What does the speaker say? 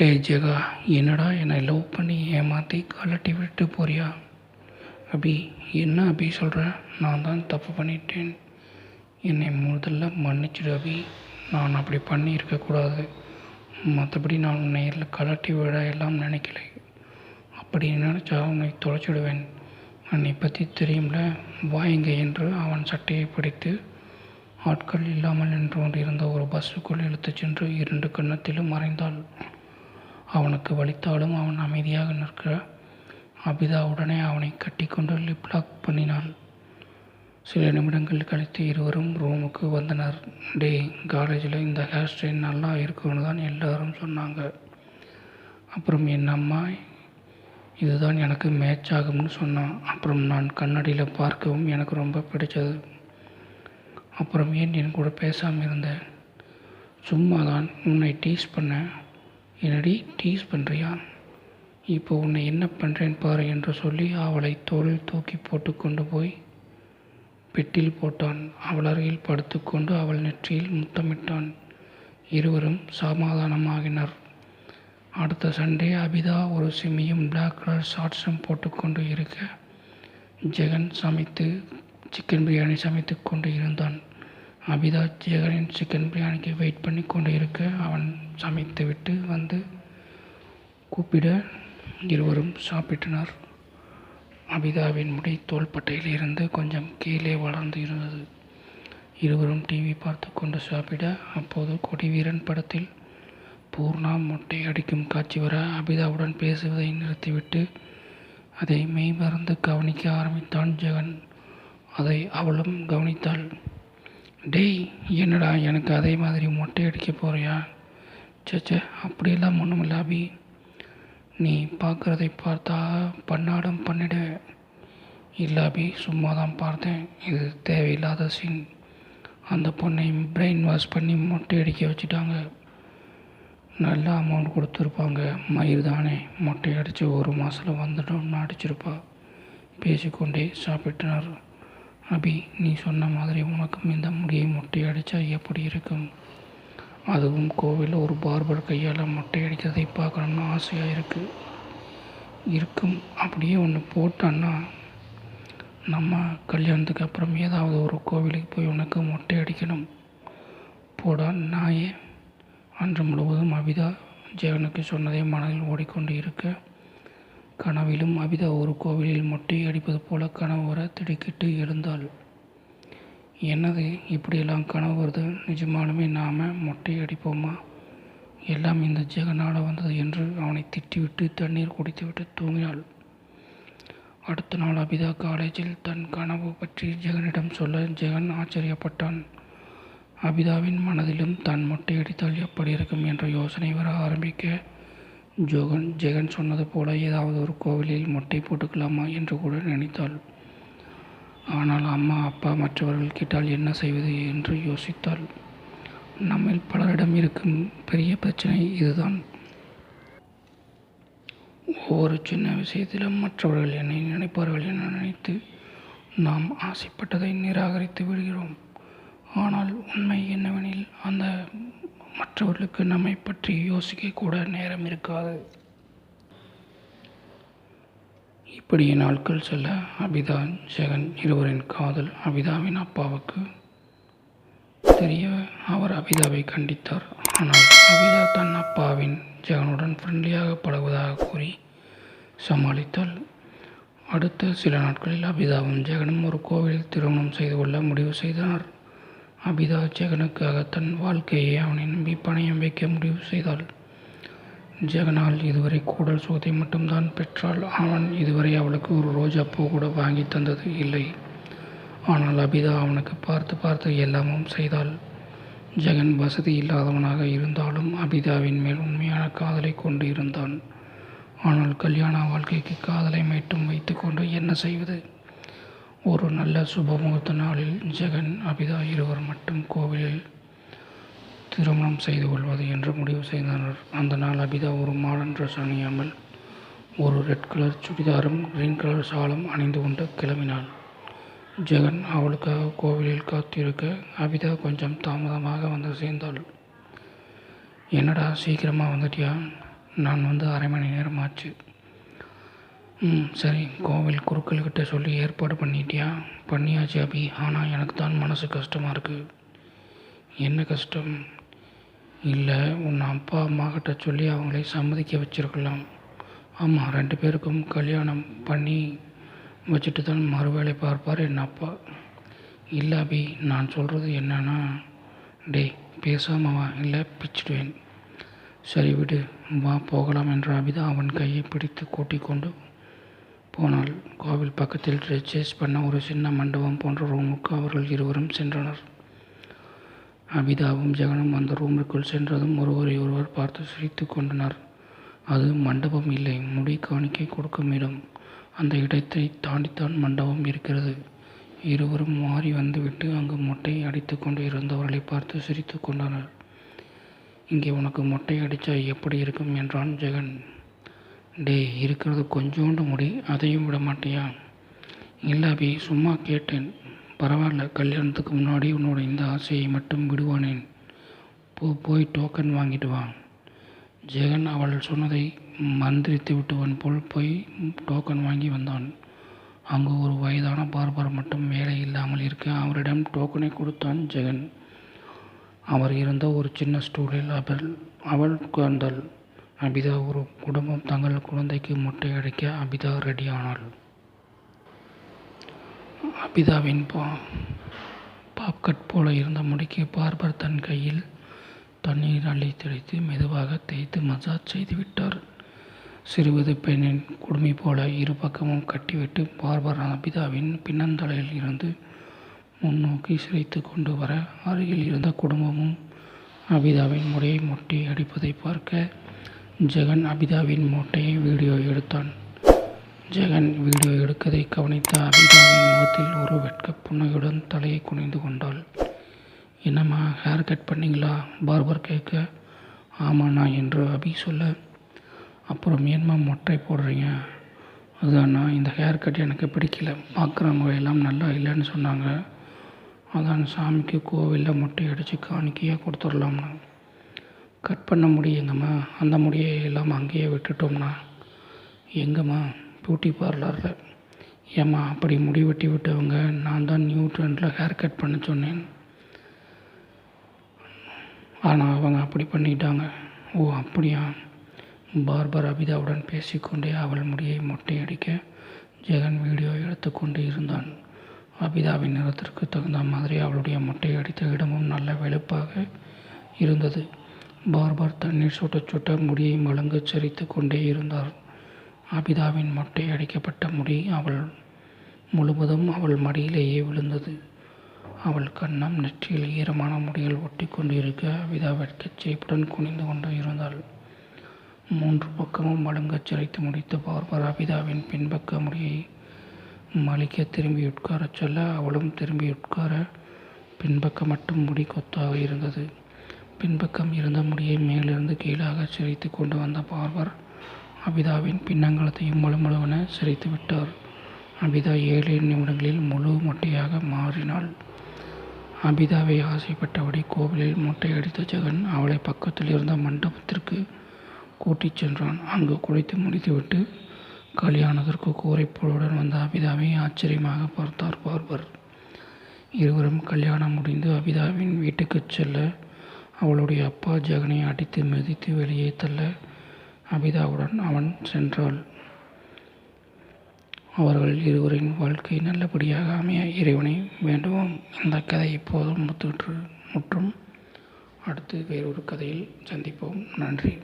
டேய் ஜெகா என்னடா என்னை லவ் பண்ணி ஏமாற்றி கலட்டி விட்டு போறியா? அபி என்ன அபி சொல்கிற நான் தான் தப்பு பண்ணிட்டேன். என்னை முதல்ல மன்னிச்சிடு அபி. நான் அப்படி பண்ணி இருக்கக்கூடாது மற்றபடி நான் உன்னை எல்லாம் கலட்டி விட எல்லாம் நினைக்கல. அப்படி நினச்சா உன்னை தொலைச்சிடுவேன். என்னை பற்றி தெரியும்ல? வாயுங்க என்று அவன் சட்டையை பிடித்து ஆட்கள் இல்லாமல் நின்று கொண்டிருந்த ஒரு பஸ்ஸுக்குள் இழுத்துச் சென்று இரண்டு கன்னத்திலும் மறைந்தாள். அவனுக்கு வலித்தாலும் அவன் அமைதியாக நிற்க அபிதா உடனே அவனை கட்டிக்கொண்டு லிப் லாக் பண்ணினாள். சில நிமிடங்கள் கழித்து இருவரும் ரூமுக்கு வந்தனர். டே காலேஜில் இந்த ஹேர் ஸ்டைல் நல்லா இருக்கும்னு தான் எல்லாரும் சொன்னாங்க. அப்புறம் என் அம்மா? இதுதான் எனக்கு மேட்ச் ஆகும்னு சொன்னான். அப்புறம் நான் கண்ணாடியில் பார்க்கவும் எனக்கு ரொம்ப பிடிச்சது. அப்புறம் ஏன் என் கூட பேசாமல் இருந்தேன் சும்மா தான் உன்னை டீஸ் பண்ணேன். என்னடி டீஸ் பண்ணுறியா இப்போ உன்னை என்ன பண்ணுறேன் பாரு என்று சொல்லி அவளை தோளில் தூக்கி போட்டு கொண்டு போய் பெட்டில் போட்டான். அவள் அருகில் படுத்துக்கொண்டு அவள் நெற்றியில் முத்தமிட்டான். இருவரும் சமாதானமாகினர். அடுத்த சண்டே அபிதா ஒரு சிம்மியும் பிளாக் கலர் ஷார்ட்ஸும் போட்டுக்கொண்டு இருக்க ஜெகன் சமைத்து சிக்கன் பிரியாணி சமைத்து கொண்டு இருந்தான். அபிதா ஜெகனின் சிக்கன் பிரியாணிக்கு வெயிட் பண்ணி கொண்டு இருக்க அவன் சமைத்து விட்டு வந்து கூப்பிட இருவரும் சாப்பிட்டனர். அபிதாவின் முடி தோள்பட்டையில் இருந்து கொஞ்சம் கீழே வளர்ந்து இருந்தது. இருவரும் டிவி பார்த்து கொண்டு சாப்பிட அப்போது கொடிவீரன் படத்தில் பூர்ணா மொட்டை அடிக்கும் காட்சி வர அபிதாவுடன் பேசுவதை நிறுத்திவிட்டு அதை மெய் மறந்து கவனிக்க ஆரம்பித்தான் ஜெகன். அதை அவளும் கவனித்தாள். டேய் என்னடா எனக்கு அதே மாதிரி மொட்டை அடிக்க போறியா? சேச்சே அப்படியெல்லாம் ஒன்றுமில்ல அபி. நீ பார்க்குறதை பார்த்தா பண்ணாடும் பண்ணிடு. இல்லை அபி சும்மா தான் பார்த்தேன். இது தேவையில்லாத சீன் அந்த பொண்ணை பிரெயின் வாஷ் பண்ணி மொட்டை அடிக்க வச்சுட்டாங்க. நல்ல அமௌண்ட் கொடுத்துருப்பாங்க. மயிர் தானே. மொட்டை அடித்து ஒரு மாதத்தில் வந்துட்டோம்னு அடிச்சிருப்பா பேசிக்கொண்டே சாப்பிட்டனர். அபி நீ சொன்ன மாதிரி உனக்கும் இந்த முடியை மொட்டை அடித்தா எப்படி இருக்கும். அதுவும் கோவிலில் ஒரு பார்பர் கையால் மொட்டை அடிக்கிறதை பார்க்கணும்னு ஆசையாக இருக்குது இருக்கும். அப்படியே ஒன்று போட்டான்னா நம்ம கல்யாணத்துக்கு அப்புறம் ஏதாவது ஒரு கோவிலுக்கு போய் உனக்கு மொட்டை அடிக்கணும் போடா நாயே. அன்று முழுவதும் அபிதா ஜெகனுக்கு சொன்னதை மனதில் ஓடிக்கொண்டு இருக்க. கனவிலும் அபிதா ஒரு கோவிலில் மொட்டை அடிப்பது போல கனவு வர திடுக்கிட்டு எழுந்தாள். என்னது இப்படியெல்லாம் கனவு வருது? நிஜமாலுமே நாம் மொட்டை அடிப்போமா? எல்லாம் இந்த ஜெகனால் வந்தது என்று அவனை திட்டிவிட்டு தண்ணீர் குடித்துவிட்டு தூங்கினாள். அடுத்த நாள் அபிதா காலேஜில் தன் கனவு பற்றி ஜெகனிடம் சொல்ல ஜெகன் ஆச்சரியப்பட்டான். அபிதாவின் மனதிலும் தான் மொட்டை அடித்தால் எப்படி இருக்கும் என்ற யோசனை வர ஆரம்பிக்க ஜோகன் ஜெகன் சொன்னது போல ஏதாவது ஒரு கோவிலில் மொட்டை போட்டுக்கலாமா என்று கூட நினைத்தாள். ஆனால் அம்மா அப்பா மற்றவர்கள் கேட்டால் என்ன செய்வது என்று யோசித்தாள். நம்மில் பலரிடம் இருக்கும் பெரிய பிரச்சனை இதுதான். ஒவ்வொரு சின்ன விஷயத்திலும் மற்றவர்கள் என்னை நினைப்பார்கள் என நினைத்து நாம் ஆசைப்பட்டதை நிராகரித்து விடுகிறோம். ஆனால் உண்மை என்னவெனில் அந்த மற்றவர்களுக்கு நம்மை பற்றி யோசிக்க கூட நேரம் இருக்காது. இப்படியே நாட்கள் செல்ல அபிதா ஜெகன் இருவரின் காதல் அபிதாவின் அப்பாவுக்கு தெரிய அவர் அபிதாவை கண்டித்தார். ஆனால் அபிதா தன் அப்பாவின் ஜெகனுடன் ஃப்ரெண்ட்லியாக பழகுவதாக கூறி சமாளித்தாள். அடுத்த சில நாட்களில் அபிதாவும் ஜெகனும் ஒரு கோவிலில் திருமணம் செய்து கொள்ள முடிவு செய்தனர் அபிதா ஜெகனுக்காக தன் வாழ்க்கையை அவனை நம்பி பணயம் வைக்க முடிவு செய்தாள். ஜெகனால் இதுவரை கூடல் சுகத்தை மட்டும்தான் பெற்றாள். அவன் இதுவரை அவளுக்கு ஒரு ரோஜா பூ கூட வாங்கி தந்தது இல்லை. ஆனால் அபிதா அவனுக்கு பார்த்து பார்த்து எல்லாமும் செய்தாள். ஜெகன் வசதி இல்லாதவனாக இருந்தாலும் அபிதாவின் மேல் உண்மையான காதலை கொண்டு இருந்தான். ஆனால் கல்யாண வாழ்க்கைக்கு காதலை மட்டும் வைத்துக்கொண்டு என்ன செய்வது? ஒரு நல்ல சுபமுகூர்த்த நாளில் ஜெகன் அபிதா இருவர் மட்டும் கோவிலில் திருமணம் செய்து கொள்வது என்று முடிவு செய்தனர். அந்த நாள் அபிதா ஒரு மாடர்ன் ட்ரெஸ் அணியாமல் ஒரு ரெட் கலர் சுடிதாரும் கிரீன் கலர் சாலும் அணிந்து கொண்டு கிளம்பினாள். ஜெகன் அவளுக்காக கோவிலில் காத்திருக்க அபிதா கொஞ்சம் தாமதமாக வந்து சேர்ந்தாள். என்னடா சீக்கிரமாக வந்துட்டியா? நான் வந்து அரை மணி நேரம் ஆச்சு. ம் சரி. கோவில் குருக்கள்கிட்ட சொல்லி ஏற்பாடு பண்ணிட்டியா? பண்ணியாச்சு அபி. ஆனால் எனக்கு தான் மனசு கஷ்டமாக இருக்குது என்ன கஷ்டம்? இல்லை உன் அப்பா அம்மா கிட்ட சொல்லி அவங்களே சம்மதிக்க வச்சிருக்கலாம். ஆமாம் ரெண்டு பேருக்கும் கல்யாணம் பண்ணி வச்சுட்டு தான் மறுவேளை பார்ப்பார் என் அப்பா. இல்லை அபி நான் சொல்கிறது என்னன்னா டேய் பேசாமல் வா. இல்லை பிச்சிடுவேன். சரி விடு. வா போகலாம் என்ற அபிதா அவன் கையை பிடித்து கூட்டிக் கொண்டு போனாள் கோவில் பக்கத்தில் சேஸ் பண்ண ஒரு சின்ன மண்டபம் போன்ற ரூமுக்கு அவர்கள் இருவரும் சென்றனர். அபிதாவும் ஜெகனும் அந்த ரூமிற்குள் சென்றதும் ஒருவரை ஒருவர் பார்த்து சிரித்து கொண்டனர். அது மண்டபம் இல்லை முடி காணிக்கை கொடுக்கும் இடம். அந்த இடத்தை தாண்டித்தான் மண்டபம் இருக்கிறது. இருவரும் மாறி வந்துவிட்டு அங்கு மொட்டை அடித்து கொண்டு இருந்தவர்களை பார்த்து சிரித்து கொண்டனர். இங்கே உனக்கு மொட்டை அடித்தா எப்படி இருக்கும்? என்றான் ஜெகன். டேய் இருக்கிறது கொஞ்சோண்டு முடி அதையும் விட மாட்டியா? இல்லை அபி சும்மா கேட்டேன். பரவாயில்ல கல்யாணத்துக்கு முன்னாடி உன்னோட இந்த ஆசையை மட்டும் விடுவானேன். போ போய் டோக்கன் வாங்கிட்டு வா. ஜெகன் அவள் சொன்னதை மந்திரித்து விட்டுவன் போல் போய் டோக்கன் வாங்கி வந்தான். அங்கு ஒரு வயதான பார்பர் மட்டும் வேலை இல்லாமல் இருக்க அவரிடம் டோக்கனை கொடுத்தான் ஜெகன். அவர் இருந்த ஒரு சின்ன ஸ்டூலில் அவள் அவள் உட்கார்ந்தாள். அபிதா ஒரு குடும்பம் தங்கள் குழந்தைக்கு மொட்டை அடிக்க அபிதா ரெடி ஆனாள் அபிதாவின் பா பாப்கட் போல இருந்த முடிக்கு பார்பர் தன் கையில் தண்ணீர் அள்ளி தெளித்து மெதுவாக தேய்த்து மசாஜ் செய்துவிட்டார். சிறுவது பெண்ணின் குடுமி போல இரு பக்கமும் கட்டிவிட்டு பார்பர் அபிதாவின் பின்னந்தலையில் இருந்து முன்னோக்கி சிரைத்து கொண்டு வர அருகில் இருந்த குடும்பமும் அபிதாவின் முறையை மொட்டை அடிப்பதை பார்க்க ஜெகன் அபிதாவின் மூட்டையை வீடியோ எடுத்தான். ஜெகன் வீடியோ எடுக்கதை கவனித்த அபிதாவின் முகத்தில் ஒரு வெட்க புன்னகையுடன் தலையை குனிந்து கொண்டாள். என்னம்மா ஹேர் கட் பண்ணிங்களா? பார்பர் கேட்க ஆமாண்ணா என்று அபி சொல்ல அப்புறம் ஏன்மா மொட்டை போடுறீங்க? அதுதாண்ணா இந்த ஹேர் கட் எனக்கு பிடிக்கல. பார்க்குறவங்க எல்லாம் நல்லா இல்லைன்னு சொன்னாங்க. அதான் சாமிக்கு கோவிலில் மொட்டை அடித்து காணிக்கையாக கொடுத்துடலாம்ண்ணா கட் பண்ண முடியுங்கம்மா. அந்த முடியை எல்லாம் அங்கேயே விட்டுட்டோம்னா எங்கம்மா? பியூட்டி பார்லரில். ஏம்மா அப்படி முடி வெட்டி விட்டவங்க நான் தான் நியூ ட்ரெண்டில் ஹேர் கட் பண்ண சொன்னேன். ஆனால் அவங்க அப்படி பண்ணிட்டாங்க. ஓ அப்படியா? பார்பர் அபிதாவுடன் பேசிக்கொண்டே அவள் முடியை மொட்டையடிக்க ஜெகன் வீடியோ எடுத்துக்கொண்டு இருந்தான். அபிதாவின் நிறத்திற்கு தகுந்த மாதிரி அவளுடைய மொட்டை அடித்த இடமும் நல்ல வெளுப்பாக இருந்தது. பார்பர் தண்ணீர் சுட்ட சுட்ட முடியை மழுங்கச் சரித்து கொண்டே இருந்தார். அபிதாவின் மொட்டை அடிக்கப்பட்ட முடி அவள் முழுவதும் அவள் மடியிலேயே விழுந்தது. அவள் கண்ணம் நெற்றியில் ஈரமான முடிகள் ஒட்டி கொண்டிருக்க அபிதாவிற்கு கச்சைப்புடன் சேப்புடன் குனிந்து கொண்டு இருந்தாள். மூன்று பக்கமும் மழுங்கச் சிரைத்து முடித்த பார்பர் அபிதாவின் பின்பக்க முடியை மலிக்க திரும்பி உட்காரச் சொல்ல அவளும் திரும்பி உட்கார பின்பக்கம் மட்டும் முடி கொத்தாக இருந்தது. பின்பக்கம் இருந்த முடியை மேலிருந்து கீழாக சிரைத்து கொண்டு வந்த பார்வர் அபிதாவின் பின்னங்கலத்தையும் முழு சிரித்து விட்டார். அபிதா ஏழு நிமிடங்களில் முழு மொட்டையாக மாறினாள். அபிதாவை ஆசைப்பட்டபடி கோவிலில் மொட்டை அடித்த ஜெகன் அவளை பக்கத்தில் இருந்த மண்டபத்திற்கு கூட்டிச் சென்றான். அங்கு குளித்து முடித்துவிட்டு கல்யாணத்திற்கு கூரைப்போலுடன் வந்த அபிதாவை ஆச்சரியமாக பார்த்தார் பார்வர். இருவரும் கல்யாணம் முடிந்து அபிதாவின் வீட்டுக்குச் செல்ல அவளுடைய அப்பா ஜெகனை அடித்து மிதித்து வெளியே தள்ள அபிதாவுடன் அவன் சென்றாள். அவர்கள் இருவரின் வாழ்க்கை நல்லபடியாக அமைய இறைவனை வேண்டுவோம். இந்த கதை இப்போதும் முத்துற்று முற்றும். அடுத்து வேறொரு கதையில் சந்திப்போம். நன்றி.